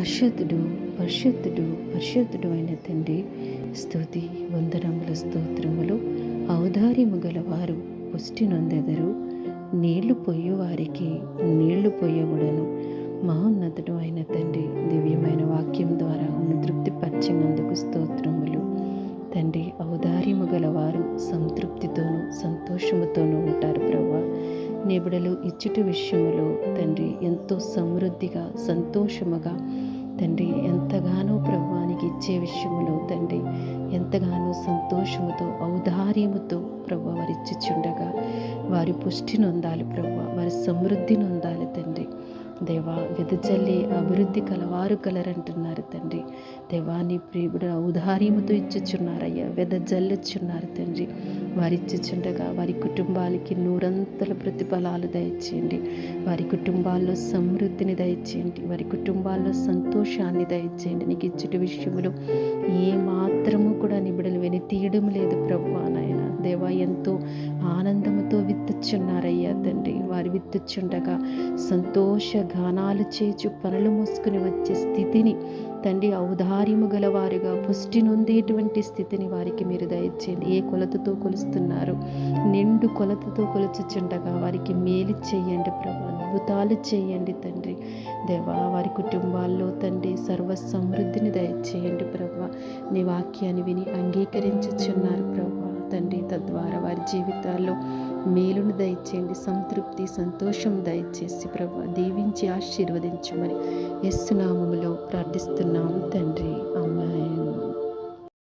పరిశుద్ధుడు పరిశుద్ధుడు పరిశుద్ధుడు అయిన తండ్రి స్తుతి వందనముల స్తోత్రములు ఔదార్యము గలవారు పుష్టి నొందెదరు నీళ్ళు పొయ్యేవారికి నీళ్ళు పొయ్యబడను. మహోన్నతుడు అయిన తండ్రి దివ్యమైన వాక్యం ద్వారా ఉన్న తృప్తిపరిచినందుకు స్తోత్రములు. తండ్రి ఔదార్యము గలవారు సంతృప్తితోనూ సంతోషముతోనూ ఉంటారు ప్రభా నిబిడలు ఇచ్చుట విషయంలో తండ్రి ఎంతో సమృద్ధిగా సంతోషముగా తండ్రి ఎంతగానో ప్రభువానికి ఇచ్చే విషయములో తండ్రి ఎంతగానో సంతోషముతో ఔదార్యముతో ప్రభు వారు ఇచ్చిచుండగా వారి పుష్టి నొందాలి ప్రభు వారి సమృద్ధి నొందాలి తండ్రి. దేవా వెదజల్లి అభివృద్ధి కలవారు కలరంటున్నారు తండ్రి. దేవా నీ ప్రియుడు ఔదార్యముతో ఇచ్చుచున్నారయ్యా వెదజల్లుచున్నారు తండ్రి. వారి ఇచ్చుచుండగా వారి కుటుంబాలకి నూరంతల ప్రతిఫలాలు దయచేయండి. వారి కుటుంబాల్లో సమృద్ధిని దయచేయండి. వారి కుటుంబాల్లో సంతోషాన్ని దయచేయండి. నీకు ఇచ్చుట విషయంలో ఏ మాత్రము కూడా నిబిడలు వెని తీయడం లేదు ప్రభు నాయన. దేవా ఎంతో ఆనందముతో విత్తుచున్నారయ్యా తండ్రి. వారి విత్తుచుండగా సంతోష గానాలు చేచు పనులు మోసుకుని వచ్చే స్థితిని తండ్రి ఔదార్యము గలవారుగా పుష్టి నొందేటువంటి స్థితిని వారికి మీరు దయచేయండి. ఏ కొలతతో కొలుస్తున్నారు? నిండు కొలతతో కొలుచుచుండగా వారికి మేలు చేయండి ప్రభు అద్భుతాలు చేయండి తండ్రి. దేవా వారి కుటుంబాల్లో తండ్రి సర్వ సమృద్ధిని దయచేయండి ప్రభు. నీ వాక్యాన్ని విని అంగీకరించుచున్నారు తండ్రి తద్వారా వారి జీవితాల్లో మేలును దయచేయండి సంతృప్తి సంతోషం దయచేసి ప్రభు దీవించి ఆశీర్వదించమని యస్సునామములో ప్రార్థిస్తున్నాం తండ్రి.